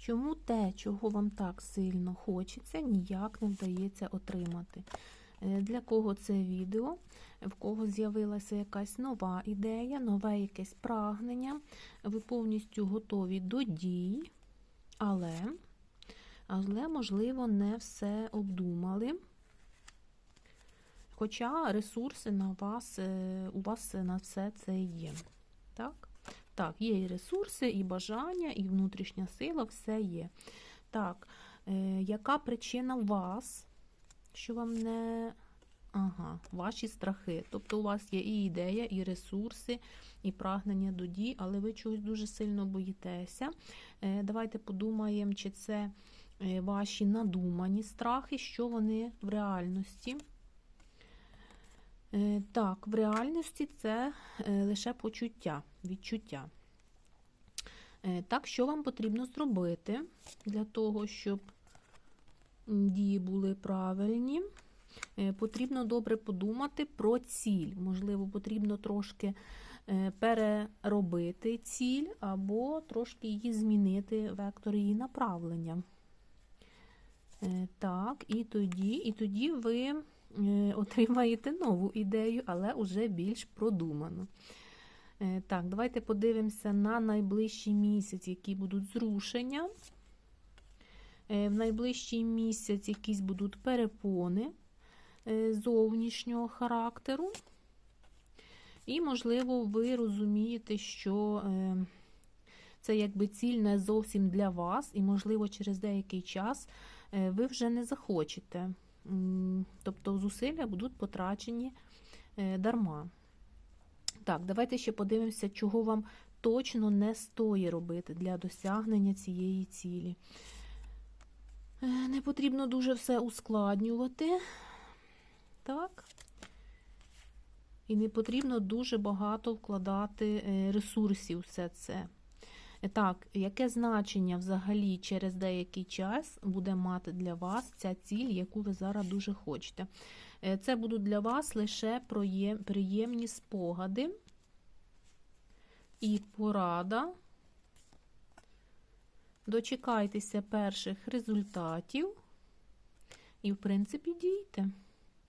Чому те, чого вам так сильно хочеться, ніяк не вдається отримати? Е, Для кого це відео? В кого з'явилася якась нова ідея, нове якесь прагнення, ви повністю готові до дій, але, але можливо, не все обдумали. Хоча ресурси на вас, е, у вас на все це є. Так? Так, є і ресурси, і бажання, і внутрішня сила, все є. Так, е, яка причина вас, що вам не. Ага, ваші страхи. Тобто у вас є і ідея, і ресурси, і прагнення до дій, але ви чогось дуже сильно боїтеся. Е, Давайте подумаємо, чи це е, ваші надумані страхи, що вони в реальності. Е, Так, в реальності це е, лише почуття, відчуття. Е, Так, що вам потрібно зробити для того, щоб дії були правильні? Потрібно добре подумати про ціль. Можливо, потрібно трошки переробити ціль або трошки її змінити, вектор її направлення. Так, і тоді, і тоді ви отримаєте нову ідею, але вже більш продуману. Е, Так, давайте подивимося на найближчий місяць, які будуть зрушення. Е, В найближчий місяць якісь будуть перепони е, зовнішнього характеру. І, можливо, ви розумієте, що е, це якби ціль не зовсім для вас, і, можливо, через деякий час е, ви вже не захочете. Тобто зусилля будуть потрачені е, дарма. Так, давайте ще подивимося, чого вам точно не стоїть робити для досягнення цієї цілі. Е, Не потрібно дуже все ускладнювати. Так. І не потрібно дуже багато вкладати е, ресурсів все це. Так, яке значення взагалі через деякий час буде мати для вас ця ціль, яку ви зараз дуже хочете? Е, Це будуть для вас лише приємні спогади і порада. Дочекайтеся перших результатів і, в принципі, дійте.